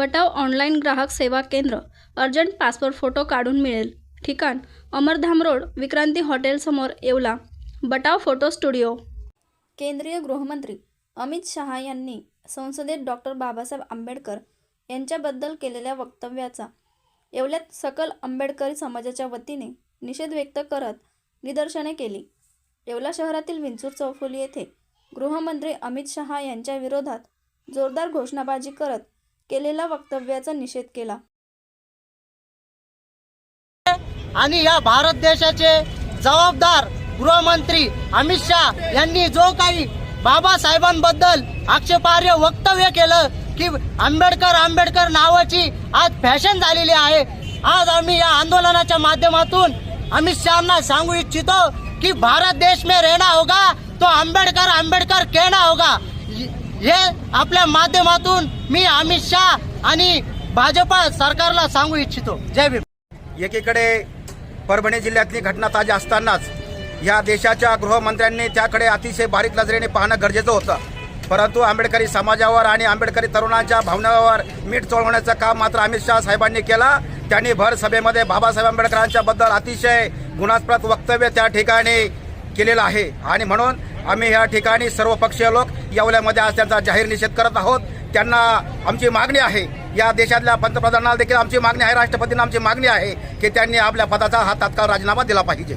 बटाव online ग्राहक सेवा केंद्र अर्जंट पासपोर्ट फोटो काढून मिळेल. ठिकाण अमरधाम रोड विक्रांती हॉटेलसमोर येवला. Batav photo studio. केंद्रीय गृहमंत्री अमित शहा यांनी संसदेत डॉक्टर बाबासाहेब आंबेडकर यांच्याबद्दल केलेल्या वक्तव्याचा येवल्यात सकल आंबेडकरी समाजाच्या वतीने निषेध व्यक्त करत निदर्शने केली. येवला शहरातील विंचूर चौफुली येथे गृहमंत्री अमित शहा यांच्या विरोधात जोरदार घोषणाबाजी करत केलेल्या वक्तव्याचा निषेध केला. आणि या भारत देशाचे जबाबदार गृहमंत्री अमित शहा यांनी जो काही बाबासाहेबांबद्दल आक्षेपार्ह वक्तव्य केलं की आंबेडकर आंबेडकर नावाची आज फॅशन झालेली आहे. आज आम्ही या आंदोलनाच्या माध्यमातून अमित शहाना सांगू इच्छितो की भारत देश में रहना होगा तो आंबेडकर आंबेडकर कहना होगा. हे आपल्या माध्यमातून मी अमित शहा आणि भाजपा सरकारला सांगू इच्छितो. जय भीम. एकीकडे परभणी जिल्ह्यातली घटना ताजी असतानाच या देशाच्या गृहमंत्र्यांनी त्याकडे अतिशय बारीक नजरेने पाहणं गरजेचं होतं. परंतु आंबेडकरी समाजावर आणि आंबेडकरी तरुणांच्या भावनावर मीठ चोळवण्याचं काम मात्र अमित शहा साहेबांनी केला. त्यांनी भर सभेमध्ये बाबासाहेब आंबेडकरांच्या बद्दल अतिशय गुणास्पद वक्तव्य त्या ठिकाणी केलेलं आहे. आणि म्हणून आम्ही या ठिकाणी सर्व पक्षीय लोक येवल्यामध्ये आज त्यांचा जाहीर निषेध करत आहोत. त्यांना आमची मागणी आहे. या देशातल्या पंतप्रधानाला देखील आमची मागणी आहे. राष्ट्रपतींना आमची मागणी आहे की त्यांनी आपल्या पदाचा हा तात्काळ राजीनामा दिला पाहिजे.